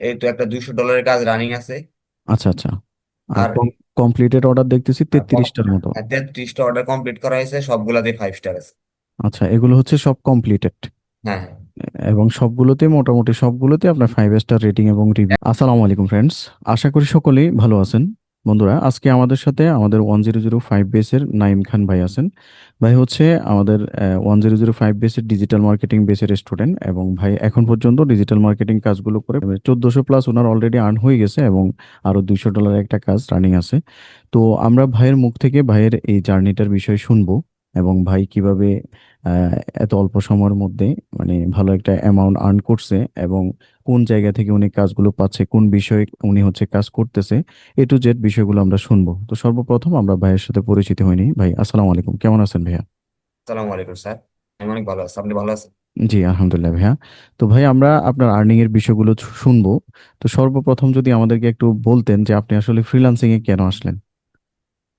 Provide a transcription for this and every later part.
এই তো একটা দুইশো ডলারের কাজ রানিং আছে। আচ্ছা আচ্ছা। আর আর কমপ্লিটেড অর্ডার দেখতেছি তেত্রিশটার মতো। তেত্রিশটা অর্ডার কমপ্লিট করা হয়েছে সবগুলাতে ফাইভ স্টার আছে। আচ্ছা এগুলো হচ্ছে সব কমপ্লিটেড হ্যাঁ হ্যাঁ। এবং সবগুলোতে মোটামুটি সবগুলোতে আপনার ফাইভ স্টার রেটিং এবং রিভিউ আসসালামু আলাইকুম ফ্রেন্ডস আশা করি সকলেই ভালো আছেন। বন্ধুরা, আজকে আমাদের সাথে আমাদের ওয়ান জিরো জিরো ফাইভ বেসের নাইম খান ভাই আছেন। ভাই হচ্ছে আমাদের ওয়ান জিরো জিরো ফাইভ বেসের ডিজিটাল মার্কেটিং বেসের স্টুডেন্ট এবং ভাই এখন পর্যন্ত ডিজিটাল মার্কেটিং কাজগুলো করে চোদ্দোশো প্লাস ওনার অলরেডি আর্ন হয়ে গেছে এবং আরও দুইশো ডলার একটা কাজ রানিং আছে। তো আমরা ভাইয়ের মুখ থেকে ভাইয়ের এই জার্নিটার বিষয়ে শুনব। এবং ভাই কীভাবে এত অল্প সময়ের মধ্যে মানে ভালো একটা অ্যামাউন্ট আর্ন করছে এবং কোন জায়গা থেকে উনি কাজগুলো পাচ্ছে কোন বিষয়ে উনি হচ্ছে কাজ করতেছে এ টু জেড বিষয়গুলো আমরা শুনব। তো সর্বপ্রথম আমরা ভাইয়ের সাথে পরিচিত হইনি। ভাই আসসালামু আলাইকুম। কেমন আছেন ভাইয়া? আসসালামু আলাইকুম স্যার। আমি অনেক ভালো আছি। আপনি ভালো আছেন? জি আলহামদুলিল্লাহ ভাইয়া। তো ভাই আমরা আপনার আর্নিং এর বিষয়গুলো শুনব। তো সর্বপ্রথম যদি আমাদেরকে একটু বলতেন যে আপনি আসলে ফ্রিল্যান্সিং এ কেন আসলেন?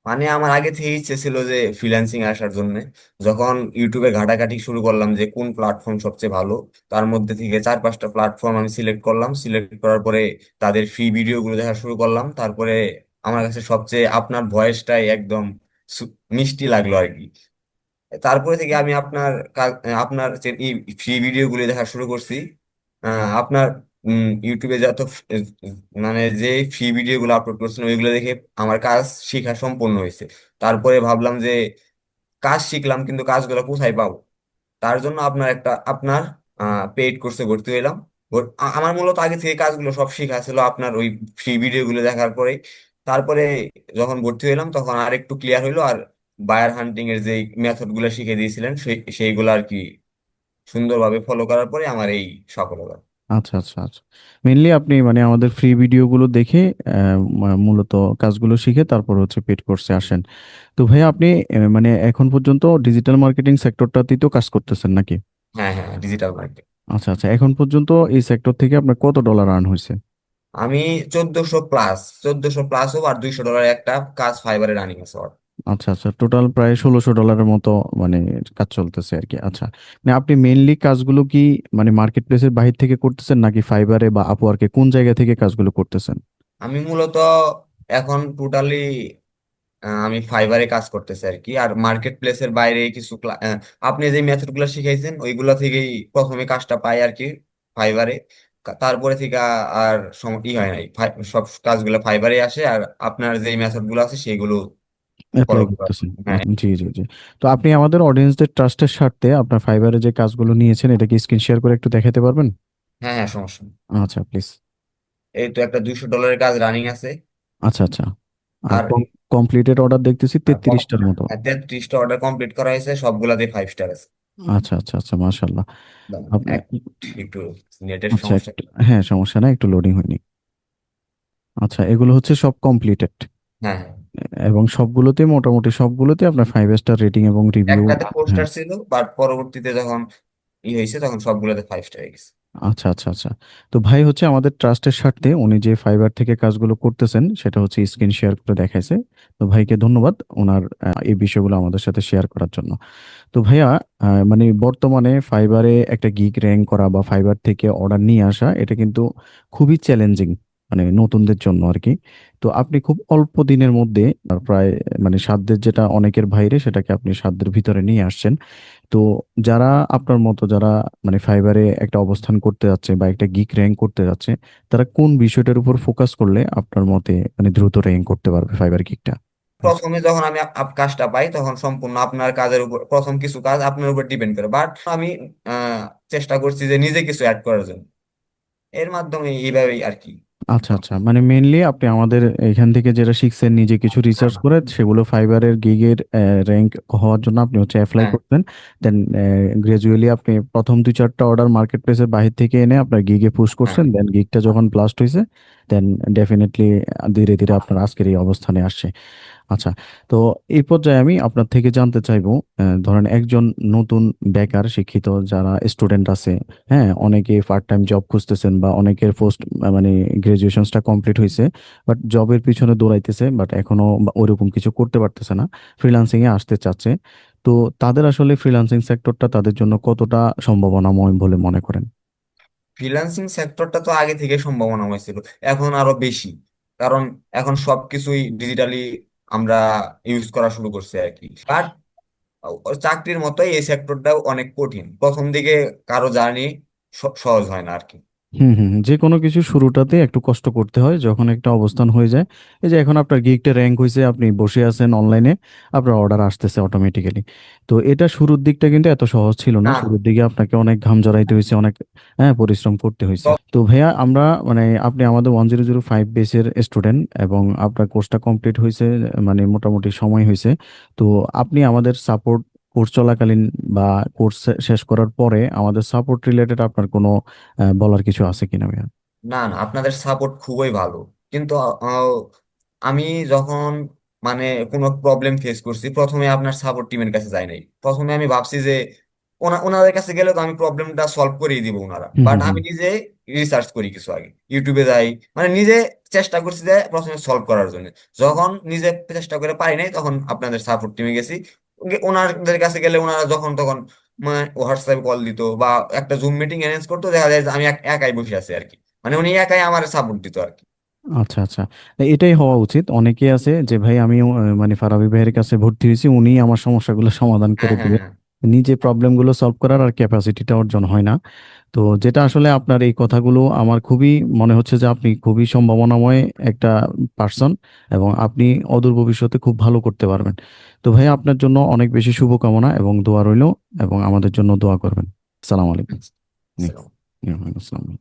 মানে আমার আগে থেকে ইচ্ছে ছিল যে ফ্রিল্যান্সিং আসার জন্য। যখন ইউটিউবে ঘাটাঘাটি শুরু করলাম যে কোন প্ল্যাটফর্ম সবচেয়ে ভালো, তার মধ্যে থেকে চার পাঁচটা প্ল্যাটফর্ম আমি সিলেক্ট করলাম। সিলেক্ট করার পরে তাদের ফ্রি ভিডিওগুলো দেখা শুরু করলাম। তারপরে আমার কাছে সবচেয়ে আপনার ভয়েসটাই একদম মিষ্টি লাগল আর কি। তারপরে থেকে আমি আপনার আপনার ফ্রি ভিডিও ভিডিওগুলো দেখা শুরু করছি। আপনার ইউটিউবে যত মানে যে ফ্রি ভিডিওগুলো আপলোড করছেন, ওইগুলো দেখে আমার কাজ শেখা সম্পূর্ণ হয়েছে। তারপরে ভাবলাম যে কাজ শিখলাম, কিন্তু কাজগুলো কোথায় পাবো? তার জন্য আপনার একটা, আপনার পেইড কোর্সে ভর্তি হইলাম। আমার মূলত আগে থেকে কাজগুলো সব শেখা ছিল আপনার ওই ফ্রি ভিডিওগুলো দেখার পরে। তারপরে যখন ভর্তি হইলাম, তখন আর একটু ক্লিয়ার হইল, আর বায়ার হান্টিং এর যে মেথডগুলো শিখে দিয়েছিলেন সেই সেইগুলো আর কি সুন্দরভাবে ফলো করার পরে আমার এই সফলতা। আচ্ছা আচ্ছা আচ্ছা। মেনলি আপনি মানে আমাদের ফ্রি ভিডিওগুলো দেখে আহ, ম- মূলত কাজগুলো শিখে তারপর হচ্ছে পেড কোর্সে আসেন। তো ভাই আপনি মানে এখন পর্যন্ত ডিজিটাল মার্কেটিং সেক্টরটাতেই তো কাজ করতেছেন নাকি? হ্যাঁ হ্যাঁ ডিজিটাল মার্কেট আচ্ছা আচ্ছা। এখন পর্যন্ত এই সেক্টর থেকে আপনার কত ডলার আর্ন হয়েছে? আমি চোদ্দশো প্লাস চোদ্দশো প্লাস হোক আর দুইশো ডলার একটা কাজ ফাইবারে রানিং আছে ওর। আচ্ছা আচ্ছা। টোটাল প্রায় ষোলোশো ডলারের মতো মানে কাজ চলতেছে আর কি আচ্ছা মানে আপনি মেইনলি কাজগুলো কি মানে মার্কেট প্লেসের বাহির থেকে করতেছেন নাকি ফাইবারে বা আপওয়ার্কে কোন জায়গা থেকে কাজগুলো করতেছেন? আমি মূলত এখন টোটালি আমি ফাইবারে কাজ করতেছি আর কি আর মার্কেট প্লেসের বাইরে কিছু ক্লা- আহ, আপনি যে মেথডগুলো শিখাইছেন ওইগুলা থেকেই প্রথমে কাজটা পাই আর কি ফাইবারে তারপরে থেকে আর সম- ই হয় নাই। সব কাজগুলো ফাইবারে আসে আর আপনার যে মেথডগুলো আছে সেগুলো অ্যাপ্লাই করতেছেন হ্যাঁ। জি জি জি। তো আপনি আমাদের অডিয়েন্সদের ট্রাস্টের স্বার্থে আপনার ফাইবারে যে কাজগুলো নিয়েছেন এটা কি স্ক্রিন শেয়ার করে একটু দেখাতে পারবেন? হ্যাঁ হ্যাঁ সমস্যা নেই। আচ্ছা প্লিজ এই তো একটা দুইশো ডলারের কাজ রানিং আছে। আচ্ছা আচ্ছা। আর আর কমপ্লিটেড অর্ডার দেখতেছি তেত্রিশটার মতো। তেত্রিশটা অর্ডার কমপ্লিট করা হয়েছে সবগুলাতে ফাইভ স্টার আছে। আচ্ছা আচ্ছা আচ্ছা মাশাল্লাহ আপনার এক- একটু নেটের আচ্ছা সমস্যা একটু হ্যাঁ সমস্যা না একটু লোডিং হয়নি। আচ্ছা এগুলো হচ্ছে সব কমপ্লিটেড হ্যাঁ হ্যাঁ। এবং সবগুলোতে মোটামুটি সবগুলোতে আপনার ফাইভ স্টার রেটিং এবং রিভিউ একটাতে ফোর হ্যাঁ। স্টার ছিল বাট পরবর্তীতে যখন ই হয়েছে তখন সবগুলোতে ফাইভ স্টার হয়ে গেছে। আচ্ছা আচ্ছা আচ্ছা। তো ভাই হচ্ছে আমাদের ট্রাস্টের স্বার্থে উনি যে ফাইবার থেকে কাজগুলো করতেছেন সেটা হচ্ছে স্ক্রিন শেয়ার করে দেখাইছে। তো ভাইকে ধন্যবাদ ওনার এই বিষয়গুলো আমাদের সাথে শেয়ার করার জন্য। তো ভাইয়া মানে বর্তমানে ফাইবারে একটা গিগ র্যাঙ্ক করা বা ফাইবার থেকে অর্ডার নিয়ে আসা এটা কিন্তু খুবই চ্যালেঞ্জিং মানে নতুনদের জন্য আর কি। তো আপনি খুব অল্প দিনের মধ্যে প্রায় মানে সাধ্যের যেটা অনেকের বাইরে সেটাকে আপনি সাধ্যের ভিতরে নিয়ে আসছেন। তো যারা আপনার মতো যারা মানে ফাইবারে একটা অবস্থান করতে যাচ্ছে বা একটা গিক র্যাঙ্ক করতে যাচ্ছে, তারা কোন বিষয়টার উপর ফোকাস করলে আপনার মতে মানে দ্রুত র্যাঙ্ক করতে পারবে ফাইবার গিগটা প্রথমে যখন আমি কাজটা পাই তখন সম্পূর্ণ আপনার কাজের উপর, প্রথম কিছু কাজ আপনার উপর ডিপেন্ড করে। বাট আমি চেষ্টা করছি যে নিজে কিছু অ্যাড করার জন্য। এর মাধ্যমে এইভাবেই আর কি। আচ্ছা আচ্ছা। মানে মেনলি আপনি আমাদের এখান থেকে যেটা শিখছেন নিজে কিছু রিসার্চ করে সেগুলো ফাইবারের গিগের র্যাঙ্ক হওয়ার জন্য আপনি হচ্ছে অ্যাপ্লাই হ্যাঁ। করতেন দেন গ্রাজুয়ালি আপনি প্রথম দুই চারটা অর্ডার মার্কেট প্লেসের বাহির থেকে এনে আপনার গিগে পুশ হ্যাঁ। করছেন দেন গিগটা যখন ব্লাস্ট হয়েছে দেন ডেফিনেটলি ধীরে ধীরে আপনার আজকের এই অবস্থানে আসছে। আচ্ছা তো এই পর্যায়ে আমি আপনার থেকে জানতে চাইব ধরেন একজন নতুন বেকার শিক্ষিত যারা স্টুডেন্ট আছে হ্যাঁ অনেকে পার্ট টাইম জব খুঁজতেছেন বা অনেকের পোস্ট মানে গ্রাজুয়েশনসটা কমপ্লিট হয়েছে বাট জবের পিছনে দৌড়াইতেছে বাট এখনও ওরকম কিছু করতে পারতেছে না ফ্রিল্যান্সিং এ আসতে চাচ্ছে। তো তাদের আসলে ফ্রিল্যান্সিং সেক্টরটা তাদের জন্য কতটা সম্ভাবনাময় বলে মনে করেন? ফ্রিল্যান্সিং সেক্টরটা তো আগে থেকে সম্ভাবনা হয়েছিল এখন আরও বেশি। কারণ এখন সবকিছুই ডিজিটালি আমরা ইউজ করা শুরু করছি আর কি। আর চাকরির মতোই এই সেক্টরটাও অনেক কঠিন। প্রথম দিকে কারও জার্নি সহজ হয় না আর কি। হুম হুম যে কোনো কিছু শুরুটাতে একটু কষ্ট করতে হয় যখন একটা অবস্থান হয়ে যায়। এই যে এখন আপনার গিগটা র্যাঙ্ক হয়েছে আপনি বসে আছেন অনলাইনে আপনার অর্ডার আসতেছে অটোমেটিক্যালি তো এটা শুরুর দিকটা কিন্তু এত সহজ ছিল না। না। শুরুর দিকে আপনাকে অনেক ঘাম জড়াইতে হয়েছে অনেক হ্যাঁ পরিশ্রম করতে হয়েছে তো তো ভাইয়া আমরা মানে আপনি আমাদের ওয়ান জিরো জিরো ফাইভ বেসের স্টুডেন্ট এবং আপনার কোর্সটা কমপ্লিট হয়েছে মানে মোটামুটি সময় হয়েছে তো আপনি আমাদের সাপোর্ট কোর্স চলাকালীন বা কোর্স শেষ করার পরে আমাদের সাপোর্ট রিলেটেড আপনার কোনো বলার কিছু আছে কিনা ভাইয়া? না না আপনাদের সাপোর্ট খুবই ভালো। কিন্তু আহ, আমি যখন মানে কোনো প্রবলেম ফেস করছি প্রথমে আপনার সাপোর্ট টিমের কাছে যাই নাই। প্রথমে আমি ভাবছি যে ওনা- ওনাদের কাছে গেলে তো আমি প্রবলেমটা সলভ করেই দিব ওনারা। হুম বাট হুম হুম। আমি নিজে রিসার্চ করি কিছু আগে। ইউটিউবে যাই মানে নিজে চেষ্টা করছি যে প্রথমে সলভ করার জন্য। যখন নিজে চেষ্টা করে পারি নাই তখন আপনাদের সাপোর্ট টিমে গেছি। ওনাদের কাছে গেলে ওনারা যখন তখন মানে হোয়াটসঅ্যাপ কল দিত বা একটা জুম মিটিং অ্যারেঞ্জ করতো দেখা যায় যে আমি এক- একাই বসে আছি আর কি। মানে উনি একাই আমার সাপোর্ট দিত আর কি। আচ্ছা আচ্ছা। এটাই হওয়া উচিত। অনেকে আছে যে ভাই আমি মানে ফারাবি ভাইয়ের কাছে ভর্তি হয়েছি উনি আমার সমস্যাগুলো সমাধান হ্যাঁ করে হ্যাঁ দিবে। হ্যাঁ। নিজে প্রবলেমগুলো সলভ করার আর ক্যাপাসিটিটা অর্জন হয় না। তো যেটা আসলে আপনার এই কথাগুলো আমার খুবই মনে হচ্ছে যে আপনি খুবই সম্ভাবনাময় একটা পার্সন এবং আপনি অদূর ভবিষ্যতে খুব ভালো করতে পারবেন। তো ভাই আপনার জন্য অনেক বেশি শুভকামনা এবং দোয়া রইল এবং আমাদের জন্য দোয়া করবেন। সালাম আলাইকুম। আসসালাম।